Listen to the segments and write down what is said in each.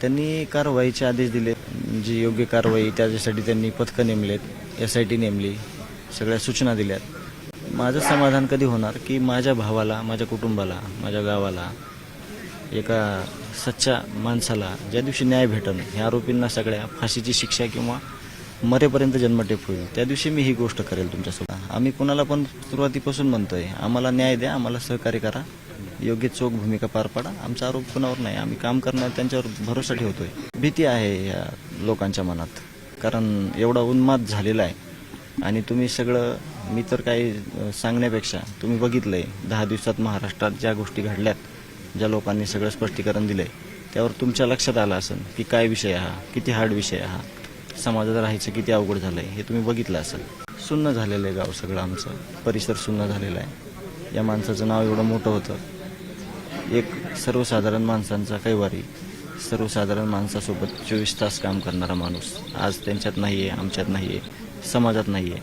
त्यांनी कारवाईचे आदेश दिले. जी योग्य कारवाई त्याच्यासाठी त्यांनी पथकं नेमलेत एस आय टी नेमली सगळ्या सूचना दिल्यात. माझं समाधान कधी होणार की माझ्या भावाला माझ्या कुटुंबाला माझ्या गावाला एका सच्च्या माणसाला ज्या दिवशी न्याय भेटन ह्या आरोपींना सगळ्या फाशीची शिक्षा किंवा मरेपर्यंत जन्मठेप होईल त्या दिवशी मी ही गोष्ट करेल तुमच्यासोबत. आम्ही कुणाला पण सुरुवातीपासून म्हणतोय आम्हाला न्याय द्या आम्हाला सहकार्य करा. योग्य चोख भूमिका पार पाडा. आमचा आरोप कुणावर नाही. आम्ही काम करणार त्यांच्यावर भरोसा ठेवतोय. भीती आहे या लोकांच्या मनात. कारण एवढा उन्माद झालेला आहे. आणि तुम्ही सगळं मी तर काही सांगण्यापेक्षा तुम्ही बघितलंय दहा दिवसात महाराष्ट्रात ज्या गोष्टी घडल्यात ज्या लोकांनी सगळं स्पष्टीकरण दिलंय त्यावर तुमच्या लक्षात आलं असेल की काय विषय हा किती हार्ड विषय हा समाजात राहायचं किती अवघड झालंय हे तुम्ही बघितलं असेल. सुन्न झालेलं आहे गाव सगळं आमचं. परिसर सुन्न झालेला आहे. या माणसाचं नाव एवढं मोठं होतं. एक सर्वसाधारण माणसांचा कैवारी सर्वसाधारण माणसासोबत चोवीस तास काम करणारा माणूस आज त्यांच्यात नाही आहे आमच्यात नाही आहे समाजात नाही आहे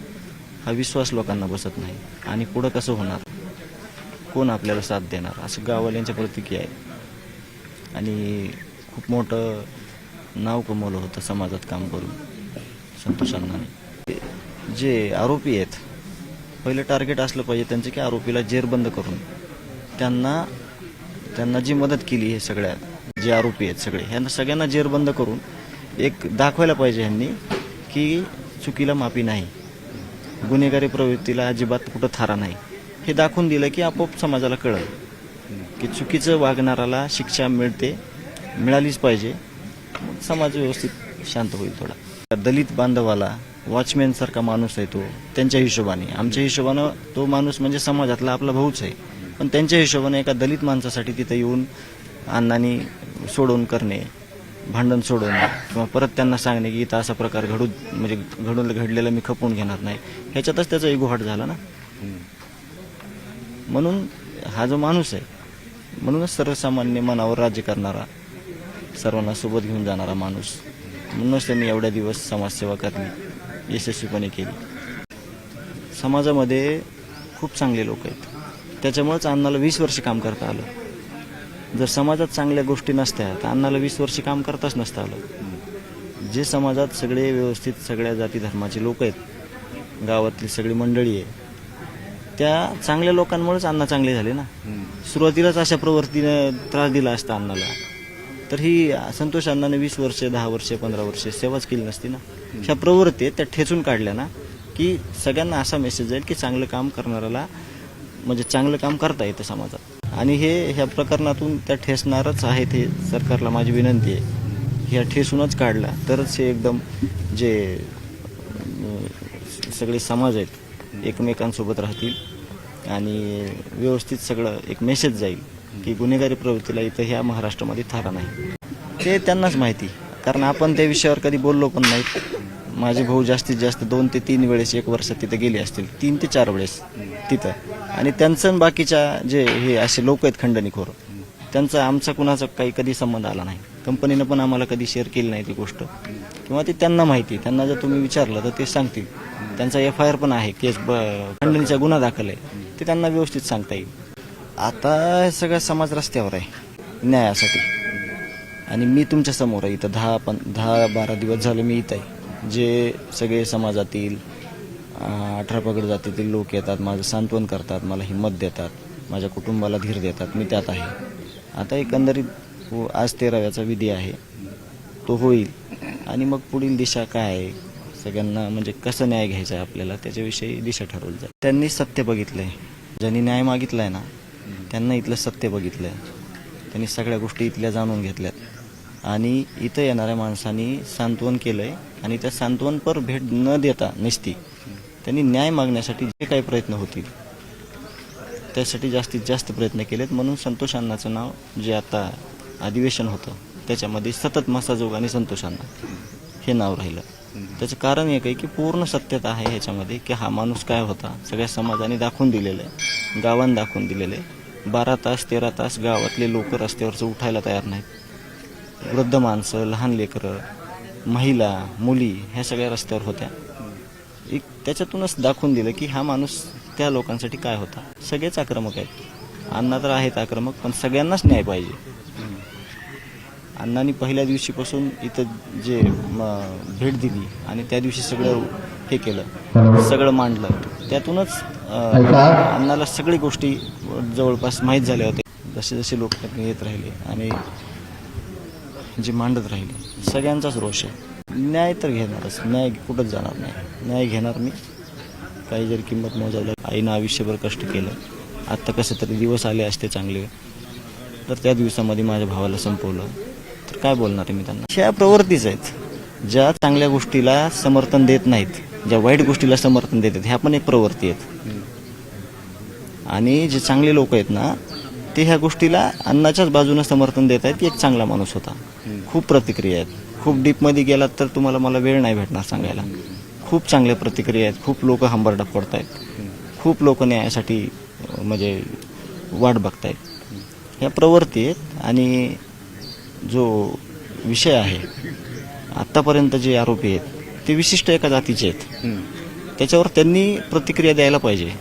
हा विश्वास लोकांना बसत नाही. आणि पुढं कसं होणार? कोण आपल्याला साथ देणार? असं गाववाल्यांच्या प्रतिक्रिया आहे. आणि खूप मोठं नाव कमवलं होतं समाजात काम करून. संतोष अण्णांनी. जे आरोपी आहेत पहिलं टार्गेट असलं पाहिजे त्यांचं की आरोपीला जेरबंद करून. त्यांना त्यांना जी मदत केली हे सगळ्या जे आरोपी आहेत सगळे ह्यांना सगळ्यांना जेरबंद करून एक दाखवायला पाहिजे ह्यांनी की चुकीला माफी नाही. गुन्हेगारी प्रवृत्तीला अजिबात कुठं थारा नाही. हे दाखवून दिलं की आपोआप समाजाला कळलं की चुकीचं वागणाराला शिक्षा मिळते मिळालीच पाहिजे. मग समाज व्यवस्थित शांत होईल थोडा. दलित बांधवाला वॉचमॅन सारखा माणूस आहे तो त्यांच्या हिशोबाने. आमच्या हिशोबानं तो माणूस म्हणजे समाजातला आपला भाऊच आहे. पण त्यांच्या हिशोबाने एका दलित माणसासाठी तिथं येऊन अण्णांनी सोडवून करणे भांडण सोडवणे किंवा परत त्यांना सांगणे की इथं असा प्रकार घडू म्हणजे घडून घडलेला मी खपवून घेणार नाही. ह्याच्यातच त्याचा इगो झाला ना. म्हणून हा जो माणूस आहे म्हणूनच सर्वसामान्य मनावर राज्य करणारा सर्वांना सोबत घेऊन जाणारा माणूस म्हणूनच त्यांनी एवढ्या दिवस समाजसेवा करणे यशस्वीपणे केली. समाजामध्ये खूप चांगले लोक आहेत. त्याच्यामुळेच अण्णाला वीस वर्ष काम करता आलं. जर समाजात चांगल्या गोष्टी नसत्या तर अण्णाला वीस वर्ष काम करताच नसतं आलं. जे समाजात सगळे व्यवस्थित सगळ्या जाती धर्माचे लोक आहेत गावातली सगळी मंडळी आहे त्या चांगल्या लोकांमुळेच अण्णा चांगले झाले ना. सुरुवातीलाच अशा प्रवृत्तीनं त्रास दिला असता अण्णाला. तर ही संतोष अण्णाने वीस वर्ष दहा वर्ष पंधरा वर्ष सेवाच केली नसती ना. ह्या प्रवृत्ती त्या ठेचून काढल्या ना की सगळ्यांना असा मेसेज जाईल की चांगलं काम करणाऱ्याला म्हणजे चांगलं काम करता येतं समाजात. आणि हे ह्या प्रकरणातून त्या ठेसणारच आहेत हे सरकारला माझी विनंती आहे. ह्या ठेसूनच काढला तरच हे एकदम जे सगळे समाज आहेत एकमेकांसोबत राहतील आणि व्यवस्थित सगळं एक मेसेज जाईल की गुन्हेगारी प्रवृत्तीला इथं ह्या महाराष्ट्रामध्ये थारा नाही. ते त्यांनाच माहिती कारण आपण त्या विषयावर कधी बोललो पण नाही. माझे भाऊ जास्तीत जास्त दोन ते तीन वेळेस एक वर्षात तिथे गेले असतील. तीन ते चार वेळेस तिथं. आणि त्यांचं आणि बाकीच्या जे हे असे लोक आहेत खंडणीखोर त्यांचा आमचा कुणाचा काही कधी संबंध आला नाही. कंपनीनं पण आम्हाला कधी शेअर केली नाही ती गोष्ट. किंवा ती त्यांना माहिती त्यांना जर तुम्ही विचारलं तर ते सांगतील. त्यांचा एफ आय आर पण आहे केस ब- खंडणीचा गुन्हा दाखल आहे. ते त्यांना व्यवस्थित सांगता येईल. आता हे सगळा समाज रस्त्यावर आहे न्यायासाठी. आणि मी तुमच्यासमोर आहे. इथं दहा पण दहा बारा दिवस झाले मी इथं आहे. जे सगळे समाजातील अठरा पगड जातीतील लोक येतात माझं सांत्वन करतात मला हिंमत देतात माझ्या कुटुंबाला धीर देतात मी त्यात आहे. आता एकंदरीत हो, आज तेराव्याचा विधी आहे. तो होईल. आणि मग पुढील दिशा काय आहे? सगळ्यांना म्हणजे कसं न्याय घ्यायचा आहे आपल्याला त्याच्याविषयी दिशा ठरवली जाईल. त्यांनी सत्य बघितलंय. ज्यांनी न्याय मागितलाय ना त्यांना इथलं सत्य बघितलंय. त्यांनी सगळ्या गोष्टी इथल्या जाणून घेतल्यात. आणि इथं येणाऱ्या माणसांनी सांत्वन केलंय आणि त्या सांत्वनपर भेट न देता नसती त्यांनी न्याय मागण्यासाठी जे काही प्रयत्न होतील त्यासाठी जास्तीत जास्त प्रयत्न केलेत. म्हणून संतोष अण्णाचं नाव जे आता अधिवेशन होतं त्याच्यामध्ये सतत मसाजोग आणि संतोष अण्णा हे नाव राहिलं. त्याचं कारण एक आहे की पूर्ण सत्यता आहे ह्याच्यामध्ये की हा माणूस काय होता सगळ्या समाजाने दाखवून दिलेलं आहे. गावांनी दाखवून दिलेलं आहे. बारा तास तेरा तास गावातले लोक रस्त्यावरचं उठायला तयार नाहीत. वृद्ध माणसं लहान लेकरं महिला मुली ह्या सगळ्या रस्त्यावर होत्या. एक त्याच्यातूनच दाखवून दिलं की हा माणूस त्या लोकांसाठी काय होता. सगळेच आक्रमक आहेत. अण्णा तर आहेत आक्रमक पण सगळ्यांनाच न्याय पाहिजे. अण्णांनी पहिल्या दिवशीपासून इथं जे भेट दिली आणि त्या दिवशी सगळं हे केलं सगळं मांडलं. त्यातूनच अण्णाला सगळी गोष्टी जवळपास माहीत झाल्या होत्या. जसे जसे लोक येत राहिले आणि जे मांडत राहिले सगळ्यांचाच रोष आहे. न्याय तर घेणारच न्याय कुठंच जाणार नाही. न्याय घेणार मी. काही जरी किंमत मोजायला आईनं आयुष्यभर कष्ट केलं. आत्ता कसं तरी दिवस आले असते चांगले. तर त्या दिवसामध्ये माझ्या भावाला संपवलं. तर काय बोलणार मी त्यांना? ह्या प्रवृत्तीच आहेत. ज्या चांगल्या गोष्टीला समर्थन देत नाहीत ज्या वाईट गोष्टीला समर्थन देतात ह्या पण एक प्रवृत्ती आहेत. आणि जे चांगले लोक आहेत ना ते ह्या गोष्टीला अन्नाच्याच बाजूने समर्थन देत आहेत. की एक चांगला माणूस होता. खूप प्रतिक्रिया आहेत. खूप डीपमध्ये गेलात तर तुम्हाला मला वेळ नाही भेटणार सांगायला. खूप चांगल्या प्रतिक्रिया आहेत. खूप लोक हंबरडा आहेत खूप लोक न्यायासाठी म्हणजे वाट बघतायत. ह्या प्रवृत्ती आहेत आणि जो विषय आहे आत्तापर्यंत जे आरोपी आहेत ते विशिष्ट एका जातीचे आहेत. त्याच्यावर त्यांनी प्रतिक्रिया द्यायला पाहिजे.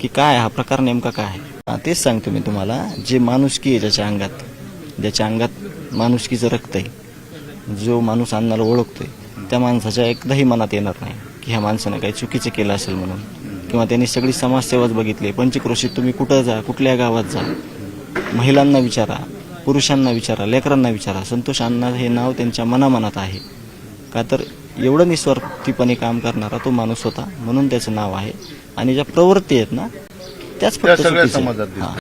की काय हा प्रकार नेमका काय? आहे तेच सांगतो मी तुम्हाला. जे माणुसकी आहे ज्याच्या अंगात ज्याच्या अंगात माणुसकीचं रक्त आहे जो माणूस अन्नाला ओळखतोय त्या माणसाच्या एकदाही मनात येणार नाही की ह्या माणसानं काही चुकीचं केलं असेल म्हणून. किंवा त्यांनी सगळी समाजसेवाच बघितली पंचक्रोशीत तुम्ही कुठं जा कुठल्या गावात जा महिलांना विचारा पुरुषांना विचारा लेकरांना विचारा. संतोष अण्णा हे नाव त्यांच्या मनामनात आहे. का तर एवढं निस्वार्थीपणे काम करणारा तो माणूस होता म्हणून त्याचं नाव आहे. आणि ज्या प्रवृत्ती आहेत ना त्याच त्या फक्त सगळ्या. समाजात.